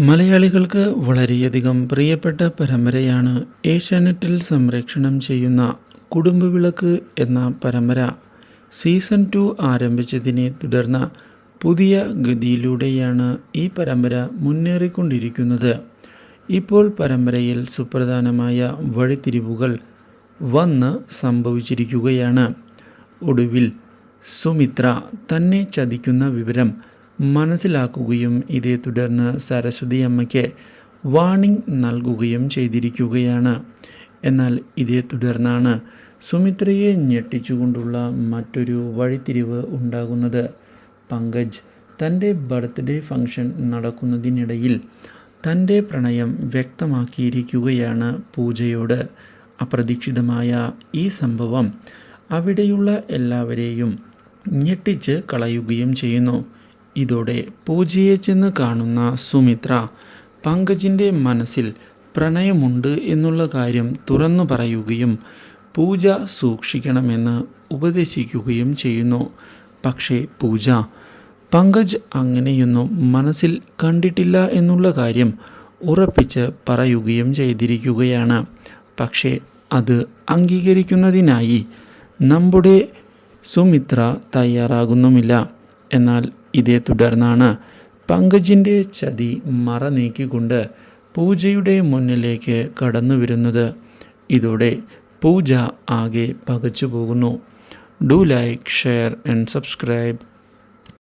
മലയാളികൾക്ക് വളരെയധികം പ്രിയപ്പെട്ട പരമ്പരയാണ് ഏഷ്യാനെറ്റിൽ സംരക്ഷണം ചെയ്യുന്ന കുടുംബവിളക്ക് എന്ന പരമ്പര. സീസൺ ടു ആരംഭിച്ചതിനെ തുടർന്ന് പുതിയ ഗതിയിലൂടെയാണ് ഈ പരമ്പര മുന്നേറിക്കൊണ്ടിരിക്കുന്നത്. ഇപ്പോൾ പരമ്പരയിൽ സുപ്രധാനമായ വഴിത്തിരിവുകൾ വന്ന് സംഭവിച്ചിരിക്കുകയാണ്. ഒടുവിൽ സുമിത്ര തന്നെ ചതിക്കുന്ന വിവരം മനസ്സിലാക്കുകയും ഇതേ തുടർന്ന് സരസ്വതി അമ്മയ്ക്ക് വാണിംഗ് നൽകുകയും ചെയ്തിരിക്കുകയാണ്. എന്നാൽ ഇതേ തുടർന്നാണ് സുമിത്രയെ ഞെട്ടിച്ചുകൊണ്ടുള്ള മറ്റൊരു വഴിത്തിരിവ് ഉണ്ടാകുന്നത്. പങ്കജ് തന്റെ ബർത്ത്ഡേ ഫംഗ്ഷൻ നടക്കുന്നതിനിടയിൽ തന്റെ പ്രണയം വ്യക്തമാക്കിയിരിക്കുകയാണ് പൂജയോട്. അപ്രതീക്ഷിതമായ ഈ സംഭവം അവിടെയുള്ള എല്ലാവരെയും ഞെട്ടിച്ച് കളയുകയും ചെയ്യുന്നു. ഇതോടെ പൂജയെ ചെന്ന് കാണുന്ന സുമിത്ര പങ്കജിന്റെ മനസ്സിൽ പ്രണയമുണ്ട് എന്നുള്ള കാര്യം തുറന്നു പറയുകയും പൂജ സൂക്ഷിക്കണമെന്ന് ഉപദേശിക്കുകയും ചെയ്യുന്നു. പക്ഷേ പൂജ പങ്കജ് അങ്ങനെയൊന്നും മനസ്സിൽ കണ്ടിട്ടില്ല എന്നുള്ള കാര്യം ഉറപ്പിച്ച് പറയുകയും ചെയ്തിരിക്കുകയാണ്. പക്ഷേ അത് അംഗീകരിക്കുന്നതിനായി നമ്മുടെ സുമിത്ര തയ്യാറാകുന്നുമില്ല. എന്നാൽ ഇതേ തുടർന്നാണ് പങ്കജിന്റെ ചതി മറ നീക്കിക്കൊണ്ട് പൂജയുടെ മുന്നിലേക്ക് കടന്നു വരുന്നത് ഇതോടെ പൂജ ആകെ പകച്ചു പോകുന്നു do like share and subscribe